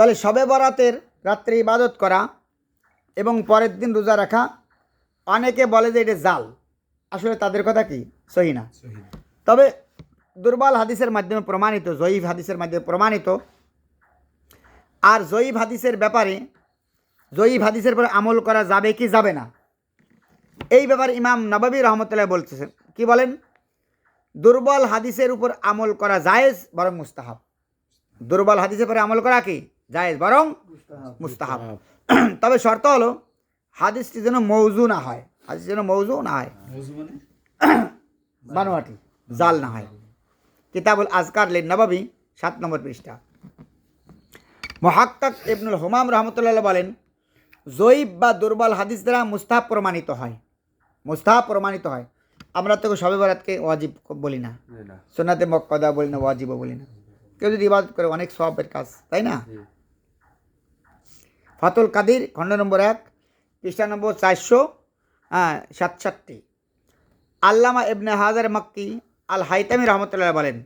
তাহলে সবে বরাতের রাত্রে ইবাদত করা এবং পরের দিন রোজা রাখা অনেকে বলে যে এটা জাল। আসলে তাদের কথা কি? সহি না। তবে দুর্বল হাদিসের মাধ্যমে প্রমাণিত জয়ীফ হাদিসের মাধ্যমে প্রমাণিত আর জয়ীফ হাদিসের ব্যাপারে জয়ীফ হাদিসের পরে আমল করা যাবে কি যাবে না এই ব্যাপারে ইমাম নবাবী রহমতুল্লাহ বলতেছেন। কি বলেন? দুর্বল হাদিসের উপর আমল করা জায়েজ বরং মুস্তাহাব। দুর্বল হাদিসের পরে আমল করা কি? জায়েজ বরং মুস্তাহাব। তবে শর্ত হলো হাদিসটি যেন মৌজু না হয়। হাদিস যেন মৌজু না হয়। মানে? বানোয়াটি জাল না হয়। কিতাবুল আজকার লেন নবাবী সাত নম্বর পৃষ্ঠা। মহাক্কাক ইবনুল হুমাম রহমতুল্লাহ বলেন জয়ীব বা দুর্বল হাদিস দ্বারা মুস্তাহাব প্রমাণিত হয়। মুস্তাহাব প্রমাণিত হয়। আমরা তো সবে বরাতকে ওয়াজিব বলি না। সোনাতে মক্কদা বলি না ওয়াজিবও বলি না। কেউ যদি ইবাদত করে অনেক সবের কাজ তাই না? ফাতুল কাদির খণ্ড নম্বর এক পৃষ্ঠা নম্বর চারশো হ্যাঁ সাতষট্টি। আল্লামা ইবনে হাজার মাক্কি আল হাইতামি রহমতুল্লাহ বলেন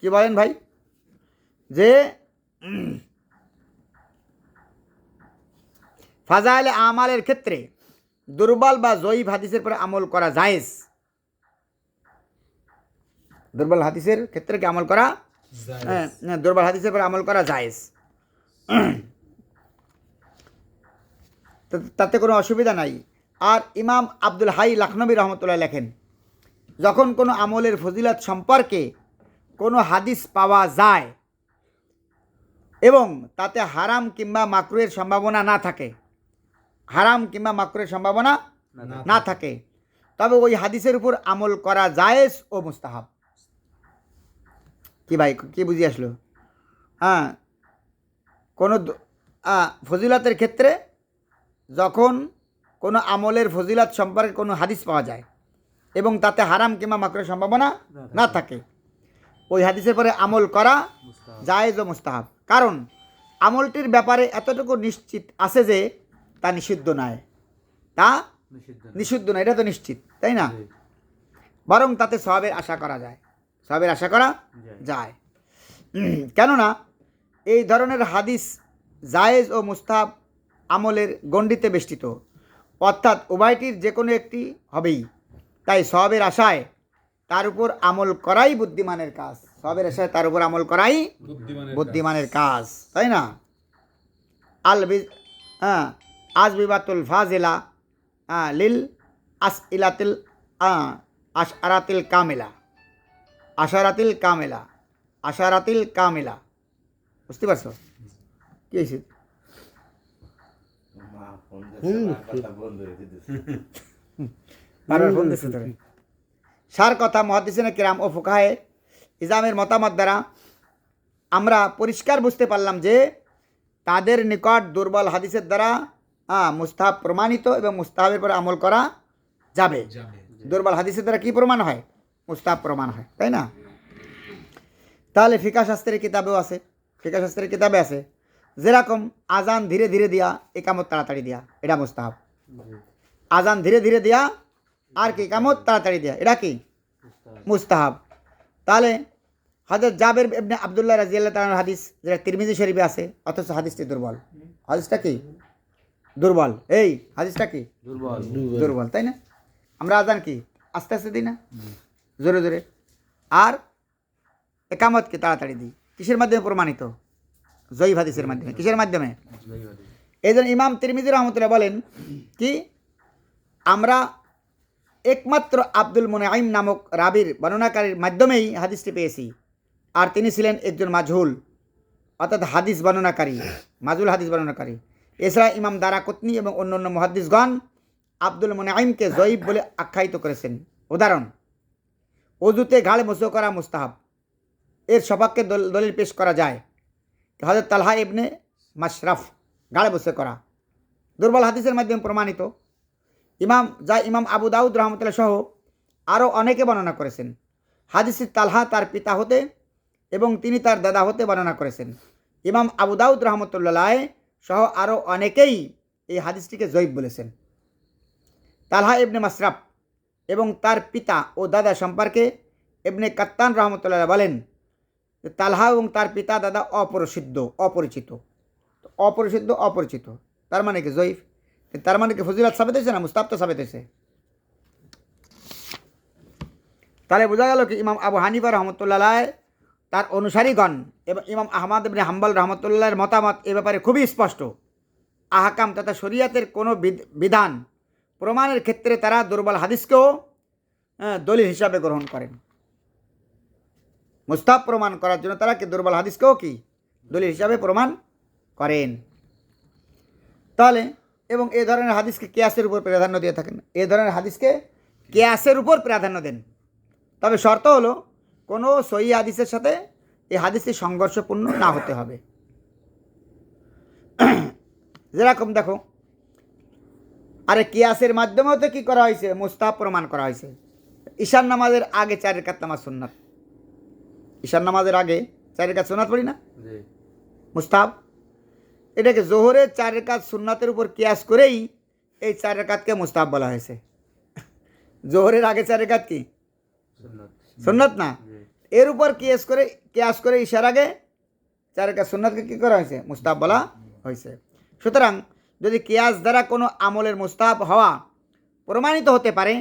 কি বলেন ভাই? যে ফাজাইল আমালের ক্ষেত্রে দুর্বল বা জয়ীব হাদিসের পরে আমল করা জায়েজ। দুর্বল হাদিসের ক্ষেত্রে কি আমল করা? হ্যাঁ দুর্বল হাদিসের পরে আমল করা জায়েজ। তাতে কোনো অসুবিধা নাই। আর ইমাম আব্দুল হাই লখনবী রহমতুল্লাহ লেখেন যখন কোনো আমলের ফজিলত সম্পর্কে কোনো হাদিস পাওয়া যায় এবং তাতে হারাম কিংবা মাকরুয়ের সম্ভাবনা না থাকে হারাম কিংবা মাকরুয়ের সম্ভাবনা না থাকে। তবে ওই হাদিসের উপর আমল করা জায়েজ ও মুস্তাহাব। কি ভাই কি বুঝি আসলো? হ্যাঁ কোনো ফজিলতের ক্ষেত্রে যখন কোনো আমলের ফজিলত সম্পর্কে কোনো হাদিস পাওয়া যায় এবং তাতে হারাম কিংবা মাকড়ের সম্ভাবনা না থাকে। ওই হাদিসের পরে আমল করা জায়েজ ও মুস্তাহাব। কারণ আমলটির ব্যাপারে এতটুকু নিশ্চিত আছে যে তা নিষিদ্ধ নয়। তা নিষিদ্ধ নয়। এটা তো নিশ্চিত তাই না? বরং তাতে সবের আশা করা যায়। সবের আশা করা যায়। কেননা এই ধরনের হাদিস জায়েজ ও মুস্তাহাব আমলের গণ্ডিতে বেষ্টিত। অর্থাৎ উভয়টির যে কোনো একটি হবেই। তাই সবের আশায় তার উপর আমল করাই বুদ্ধিমানের কাজ। সবের আশায় তার উপর আমল করাই বুদ্ধিমানের কাজ। তাই না? আল বি হ্যাঁ আজ বিবাতুল ফাজেলা হ্যাঁ লিল আস ইলাতিল হ্যাঁ আশ আরাতিল কামেলা। আশারাতিল কামেলা আশারাতিল কামেলা। বুঝতে পারছ? কি হয়েছে সার কথা মহাদিসিনে কিরাম ও ফুকাহে। ইজামের মতামত দ্বারা আমরা পরিষ্কার বুঝতে পারলাম যে তাদের নিকট দুর্বল হাদিসের দ্বারা মুস্তাহাব প্রমাণিত এবং মুস্তাহাবের পরে আমল করা যাবে দুর্বল হাদিসের দ্বারা কী প্রমাণ হয় মুস্তাহাব প্রমাণ হয় তাই না তাহলে ফিকা শাস্ত্রের কিতাবেও আছে ফিকা শাস্ত্রের কিতাবে আছে যেরকম আজান ধীরে ধীরে দিয়া একামত তাড়াতাড়ি দিয়া এটা মুস্তাহাব। আজান ধীরে ধীরে দিয়া আর কি একামত তাড়াতাড়ি দিয়া এটা কি? মুস্তাহাব। তাহলে হজরত জাবের ইবনে আবদুল্লাহ রাজিয়াল্লাহ তালার হাদিস যেটা তিরমিজি শরীফে আছে অথচ হাদিসটি দুর্বল। হাদিসটা কি? দুর্বল। এই হাদিসটা কি? দুর্বল তাই না? আমরা আজান কি? আস্তে আস্তে দিই না? জোরে জোরে। আর একামতকে তাড়াতাড়ি দিই। কিসের মাধ্যমে প্রমাণিত? জয়ী হাদিসের মাধ্যমে। কিসের মাধ্যমে? এই জন্য ইমাম তিরমিজি রহমতুল্লাহ বলেন কি আমরা একমাত্র আব্দুল মুনাইম নামক রাবির বর্ণনাকারীর মাধ্যমেই হাদিসটি পেয়েছি। আর তিনি ছিলেন একজন মাঝহুল অর্থাৎ হাদিস বর্ণনাকারী মাজুল হাদিস বর্ণনাকারী। এছাড়া ইমাম দারা দারাকতনি এবং অন্য অন্য মহাদ্দিসগণ আব্দুল মুনাইমকে জয়ীব বলে আখ্যায়িত করেছেন। উদাহরণ অজুতে ঘাড় মুসো করা মুস্তাহাব। এর সবাককে দল- দলিল পেশ করা যায়। হজরত তালহা ইবনে মাশরাফ গাড়ে বসে করা। দুর্বল হাদিসের মাধ্যমে প্রমাণিত। ইমাম যা ইমাম আবু দাউদ রহমতুল্লাহ সহ আরও অনেকে বর্ণনা করেছেন। হাদিসের তালহা তার পিতা হতে এবং তিনি তার দাদা হতে বর্ণনা করেছেন। ইমাম আবু দাউদ রহমতুল্লাহ সহ আরও অনেকেই এই হাদিসটিকে জৈব বলেছেন। তালহা ইবনে মাসরাফ এবং তার পিতা ও দাদা সম্পর্কে ইবনে কাত্তান রহমতুল্লাহ বলেন তালহা এবং তার পিতা দাদা অপরিসিদ্ধ, অপরিচিত। অপরিশুদ্ধ অপরিচিত। তার মানে কি জয়ীফ? তার মানে কি ফজিলাত সাবেত হয়েছে না মুস্তাব তো সাবেত হয়েছে? তাহলে বোঝা গেল কি ইমাম আবু হানিফা রহমতুল্লাহ তার অনুসারীগণ এবং ইমাম আহমদ ইবনে হাম্বল রহমতুল্লাহের মতামত এ ব্যাপারে খুবই স্পষ্ট। আহকাম তথা শরিয়াতের কোনো বিধ- বিধান প্রমাণের ক্ষেত্রে তারা দুর্বল হাদিসকেও দলিল হিসাবে গ্রহণ করেন। মুস্তাব প্রমাণ করার জন্য তারা কি দুর্বল হাদিসকেও কি দলিল হিসাবে প্রমাণ করেন? তাহলে, এবং এ ধরনের হাদিসকে কেয়াসের উপর প্রাধান্য দিয়ে থাকেন। এ ধরনের হাদিসকে কেয়াসের উপর প্রাধান্য দেন। তবে শর্ত হলো, কোনো সহি হাদিসের সাথে এই হাদিসটি সংঘর্ষপূর্ণ না হতে হবে। যেরকম দেখো, আরে কিয়াসের মাধ্যমেও তো কী করা হয়েছে? মুস্তাহ প্রমাণ করা হয়েছে। ঈশান নামাজের আগে চার রেখাত নামাজ ঈশান নামাজের আগে চার রেখাত সুন্নাত পড়ি না? মুস্তাব এটাকে জোহরের চার রেখাত সুন্নাতের উপর কিয়াস করেই এই চার রেখাতকে মুস্তাব বলা হয়েছে। জোহরের আগে চার রেখাত কি? সুন্নত। না? এর উপর কিয়াস করে কিয়াস করে ঈশার আগে চার রেখাত সুন্নাতকে কী করা হয়েছে? মুস্তাব বলা হয়েছে। সুতরাং যদি কিয়াস দ্বারা কোনো আমলের মুস্তাব হওয়া প্রমাণিত হতে পারে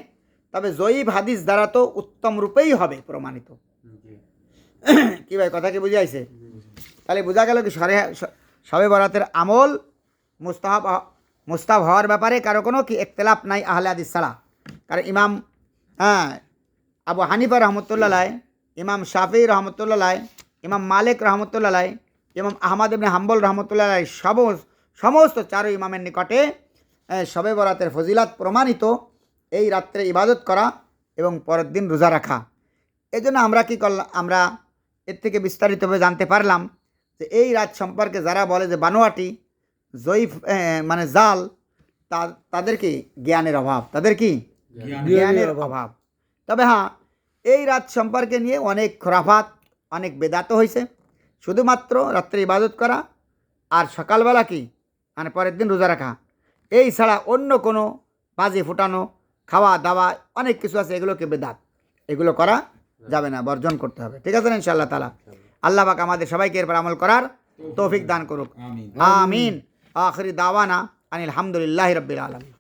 তবে জয়ীব হাদিস দ্বারা তো উত্তম রূপেই হবে প্রমাণিত। কি ভাই, কথা কি বুঝাইছে তাহলে বোঝা গেল কি সরে সবে বরাতের আমল মুস্তাহাব মুস্তাব হওয়ার ব্যাপারে কারও কোনো কি একতলাপ নাই আহলে আদিস সালা কারণ ইমাম হ্যাঁ আবু হানিফা রহমতুল্লাহ ইমাম শাফি রহমতুল্লাহ ইমাম মালিক রহমতুল্লাহ ইমাম আহমদ ইবনে হাম্বল রহমতুল্লাহ সমস্ত সমস্ত চারো ইমামের নিকটে শবে বরাতের ফজিলাত প্রমাণিত এই রাত্রে ইবাদত করা এবং পরের দিন রোজা রাখা। এই জন্য আমরা কি করলাম আমরা এর থেকে বিস্তারিতভাবে জানতে পারলাম যে এই রাত সম্পর্কে যারা বলে যে বানোয়াটি জয়ীফ মানে জাল তা তাদের কি জ্ঞানের অভাব? তাদের কি জ্ঞানের অভাব। তবে হ্যাঁ এই রাত সম্পর্কে নিয়ে অনেক খোরাফাত অনেক বেদাত হয়েছে শুধুমাত্র রাত্রে ইবাদত করা আর সকালবেলা কি? মানে পরের দিন রোজা রাখা। এই ছাড়া অন্য কোনো বাজি ফুটানো খাওয়া দাওয়া অনেক কিছু আছে এগুলোকে বেদাত। এগুলো করা যাবে না বর্জন করতে হবে। ঠিক আছে না ইনশাআল্লাহ তালা আল্লাহ পাক আমাদের সবাইকে এরপর আমল করার তৌফিক দান করুক। আমিন। আমিন। আখরি দাওয়ানা আনিল হামদুলিল্লাহ রবিল আলমী